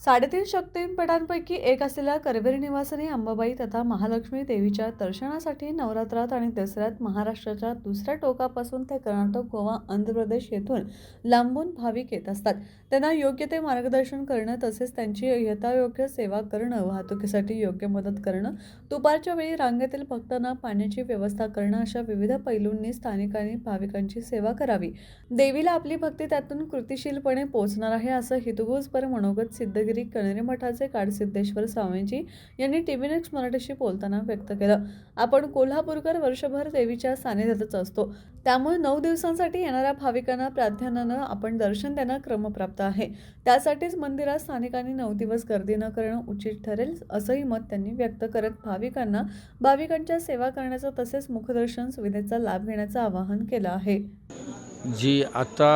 साडेतीन शक्तीपीठांपैकी एक असलेल्या करवीर निवासिनी अंबाबाई तथा महालक्ष्मी देवीच्या दर्शनासाठी नवरात्रात आणि दसऱ्यात महाराष्ट्राच्या दुसऱ्या टोकापासून ते कर्नाटक गोवा आंध्र प्रदेश येथून लांबून भाविक येत असतात. त्यांना योग्य ते मार्गदर्शन करणं तसेच त्यांची यथायोग्य सेवा करणं वाहतुकीसाठी योग्य मदत करणं दुपारच्या वेळी रांगेतील भक्तांना पाण्याची व्यवस्था करणं अशा विविध पैलूंनी स्थानिकांनी भाविकांची सेवा करावी. देवीला आपली भक्ती त्यातून कृतिशीलपणे पोहोचणार आहे असं हितगुजपर मनोगत सिद्ध सिद्धगिरी कणेरी मठाचे काडसिद्धेश्वर स्वामीजी यांनी टी व्ही नेक्स्ट मराठीशी बोलताना व्यक्त केलं. आपण कोल्हापूरकर वर्षभर देवीच्या सानिध्यातच असतो. त्यामुळे नऊ दिवसांसाठी येणाऱ्या भाविकांना प्राधान्यानं आपण दर्शन देणं क्रमप्राप्त आहे. त्यासाठीच मंदिरात स्थानिकांनी नऊ दिवस गर्दी न करणं उचित ठरेल असंही मत त्यांनी व्यक्त करत भाविकांना भाविकांच्या सेवा करण्याचा तसेच मुखदर्शन सुविधेचा लाभ घेण्याचं आवाहन केलं आहे. जी आता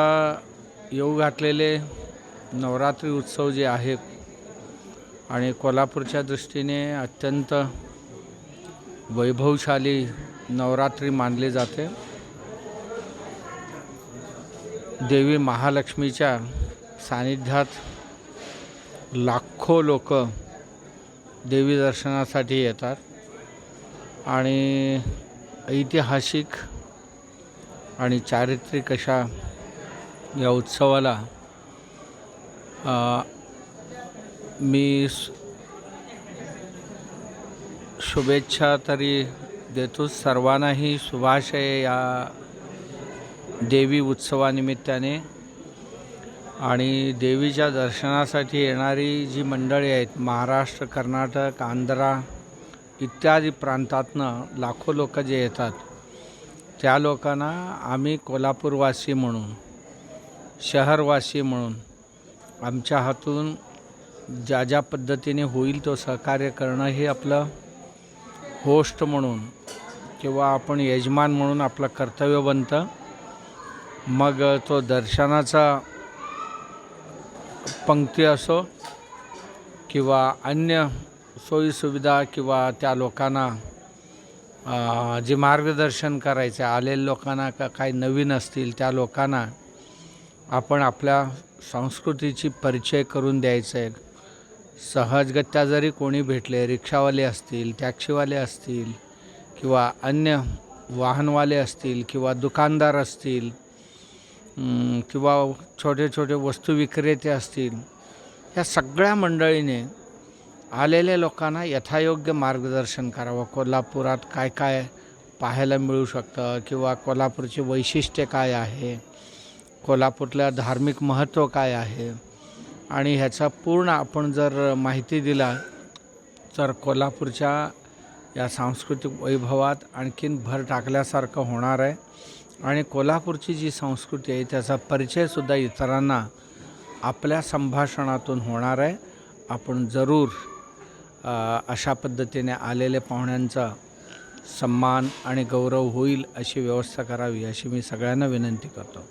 येऊ घातलेले नवरात्री उत्सव जे आहेत आणि कोल्हापूरच्या दृष्टीने अत्यंत वैभवशाली नवरात्री मानली जाते. देवी महालक्ष्मीच्या सानिध्यात लाखो लोक देवी दर्शनासाठी येतात आणि ऐतिहासिक आणि चारित्रिक अशा या उत्सवाला मी शुभेच्छा तरी देतो सर्वांनाही. शुभाशय या देवी उत्सवानिमित्ताने. आणि देवीच्या दर्शनासाठी येणारी जी मंडळी आहेत महाराष्ट्र कर्नाटक आंध्रा इत्यादी प्रांतातनं लाखो लोक जे येतात त्या लोकांना आम्ही कोल्हापूरवासी म्हणून शहरवासी म्हणून आमच्या हातून ज्या ज्या पद्धतीने होईल तो सहकार्य करणं हे आपलं होस्ट म्हणून किंवा आपण यजमान म्हणून आपलं कर्तव्य बनतं. मग तो दर्शनाचा पंक्ती असो किंवा अन्य सोयीसुविधा किंवा त्या लोकांना जे मार्गदर्शन करायचे आलेल्या लोकांना का काही नवीन असतील त्या लोकांना आपण आपल्या संस्कृतीची परिचय करून द्यायचं आहे. सहजगत्या जरी कोणी भेटले रिक्षावाले असतील टॅक्सीवाले असतील किंवा अन्य वाहनवाले असतील किंवा दुकानदार असतील किंवा छोटे छोटे वस्तू विक्रेते असतील या सगळ्या मंडळीने आलेल्या लोकांना यथायोग्य मार्गदर्शन करावं. कोल्हापुरात काय काय पाहायला मिळू शकतं किंवा कोल्हापूरची वैशिष्ट्य काय आहे? कोल्हापूरला धार्मिक महत्त्व काय आहे? आणि ह्याचा पूर्ण आपण जर माहिती दिला तर कोल्हापूरच्या या सांस्कृतिक वैभवात आणखीन भर टाकल्यासारखं होणार आहे. आणि कोल्हापूरची जी संस्कृती आहे त्याचा परिचयसुद्धा इतरांना आपल्या संभाषणातून होणार आहे. आपण जरूर अशा पद्धतीने आलेल्या पाहुण्यांचा सन्मान आणि गौरव होईल अशी व्यवस्था करावी अशी मी सगळ्यांना विनंती करतो.